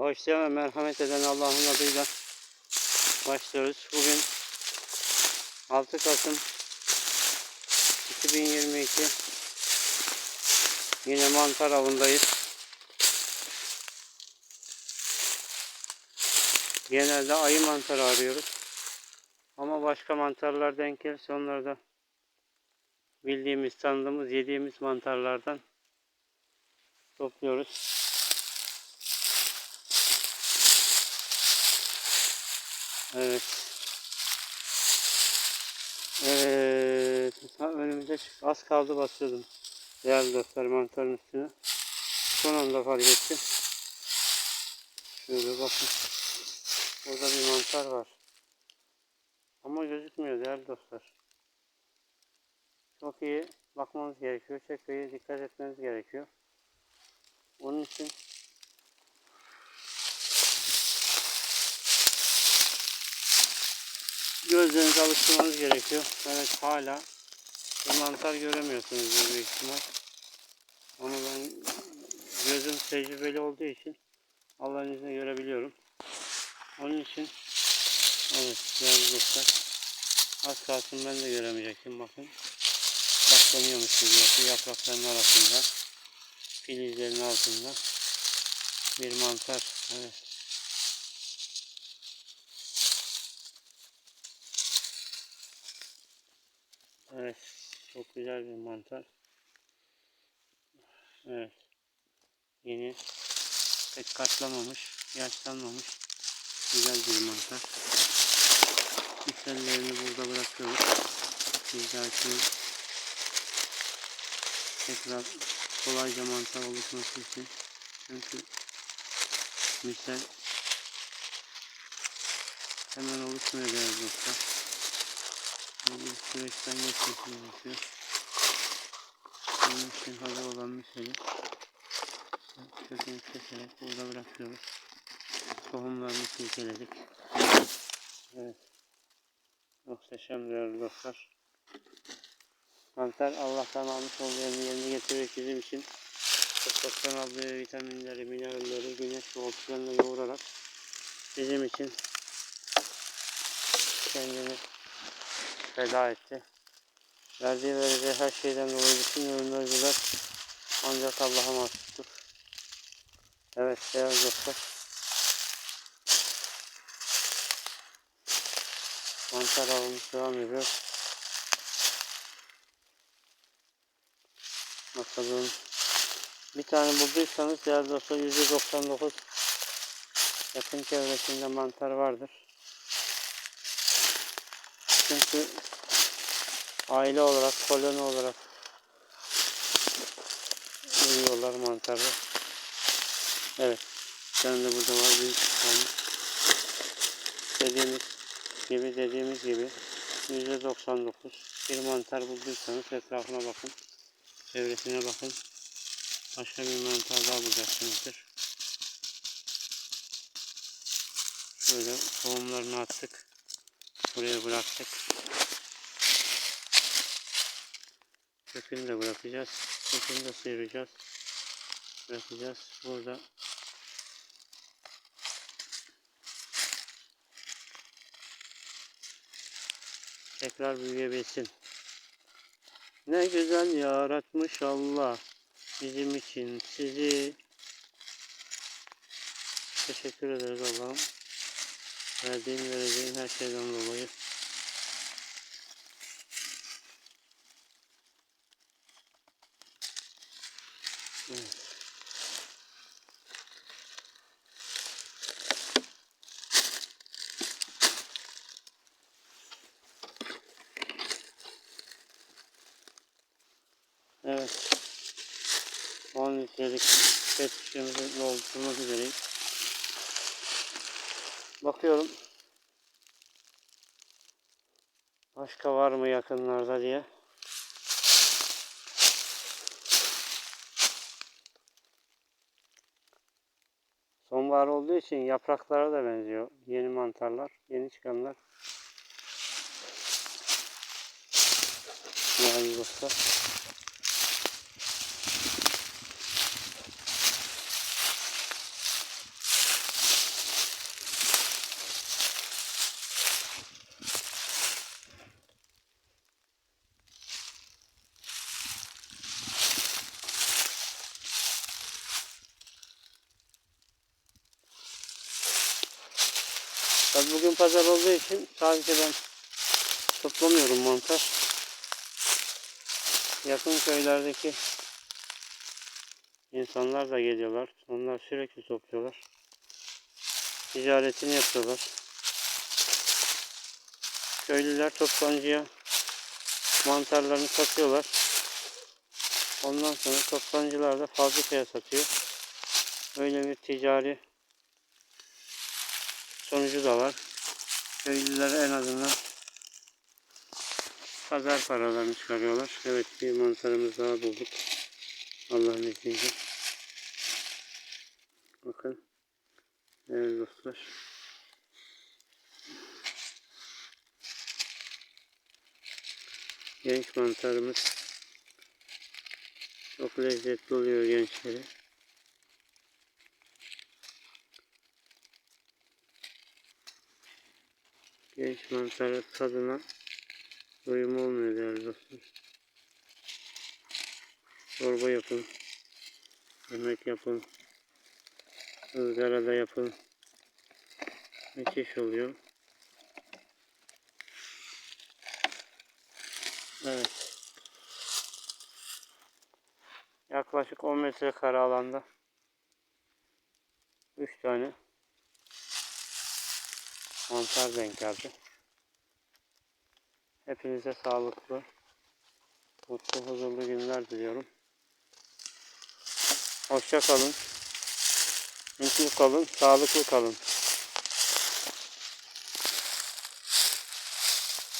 Bağışlayan ve merhamet eden Allah'ın adıyla başlıyoruz. Bugün 6 Kasım 2022 Yine mantar avındayız. Genelde ayı mantarı arıyoruz. Ama başka mantarlar denk gelirse onları da bildiğimiz, tanıdığımız, yediğimiz mantarlardan topluyoruz. Evet. Evet. Önümüzde az kaldı basıyordum. Değerli dostlar mantarın üstüne. Son anda fark ettim. Şöyle bakın. Burada bir mantar var. Ama gözükmüyor değerli dostlar. Çok iyi bakmanız gerekiyor. Çekmeye dikkat etmeniz gerekiyor. Onun için gözlerinizi alıştırmanız gerekiyor. Evet hala mantar göremiyorsunuz büyük ihtimal. Ama ben gözüm tecrübeli olduğu için Allah'ın izniyle görebiliyorum. Onun için evet değerli dostlar az kalsın ben de göremeyecektim bakın. Saklanıyormuş gibi yaprakların arasında. Filizlerin altında. Bir mantar. Evet. Evet. Çok güzel bir mantar. Evet. Yeni pek katlamamış, yaşlanmamış. Güzel bir mantar. Misellerini burada bırakıyoruz. Bir dahaki tekrar kolayca mantar oluşması için. Çünkü misal hemen oluşmuyor değerli dostlar. Bir süreçten geçmesi gerekiyor. Bunun için hazır olan misali kökünü keserek burada bırakıyoruz. Tohumlarını silkeledik. Evet. Muhteşem değerli dostlar. Mantar Allah'tan almış olduğu yerine getirerek bizim için topraktan aldığı vitaminleri, mineralleri güneş ve oksijenle yoğurarak bizim için kendini feda etti. Verdiği vereceği her şeyden dolayı bütün ürünler ancak Allah'a mahsustur. Evet değerli dostlar. Mantar avımız devam ediyor. Bakalım. Bir tane bulduysanız değerli dostlar %99 yakın çevresinde mantar vardır. Çünkü aile olarak, koloni olarak ürüyorlar mantarı. Evet. Tane de burada var büyük tane. Dediğimiz gibi dediğimiz gibi %99 bir mantar bulduysanız etrafına bakın. Çevresine bakın. Başka bir mantar daha bulacaksınızdır. Şöyle tohumlarını attık. Buraya bıraktık. Kökünü de bırakacağız. Kökünü de sıyıracağız. Bırakacağız. Burada tekrar büyüyebilsin. Ne güzel yaratmış Allah bizim için sizi. Teşekkür ederiz Allah'ım. Verdiğin vereceğin her şeyden dolayı. Evet. Evet. 10 litrelik pet şişemizi doldurmak üzereyiz. Bakıyorum. Başka var mı yakınlarda diye. Sonbahar olduğu için yapraklara da benziyor. Yeni mantarlar, yeni çıkanlar. Yani dostlar. Tabii bugün pazar olduğu için sadece ben toplamıyorum mantar. Yakın köylerdeki insanlar da geliyorlar. Onlar sürekli topluyorlar. Ticaretini yapıyorlar. Köylüler toptancıya mantarlarını satıyorlar. Ondan sonra toptancılar da fabrikaya satıyor. Öyle bir ticari sonucu da var. Köylüler en azından pazar paralarını çıkarıyorlar. Evet bir mantarımız daha bulduk. Allah'ın izniyle. Bakın. Evet dostlar. Genç mantarımız çok lezzetli oluyor gençleri. Genç mantarı tadına doyum olmuyor değerli dostlar. Çorba yapın. Yemek yapın. ızgarada yapın. Müthiş oluyor. Evet. Yaklaşık 10 metrekare alanda 3 tane mantar denk geldi. Hepinize sağlıklı, mutlu, huzurlu günler diliyorum. Hoşça kalın, mutlu kalın, sağlıklı kalın.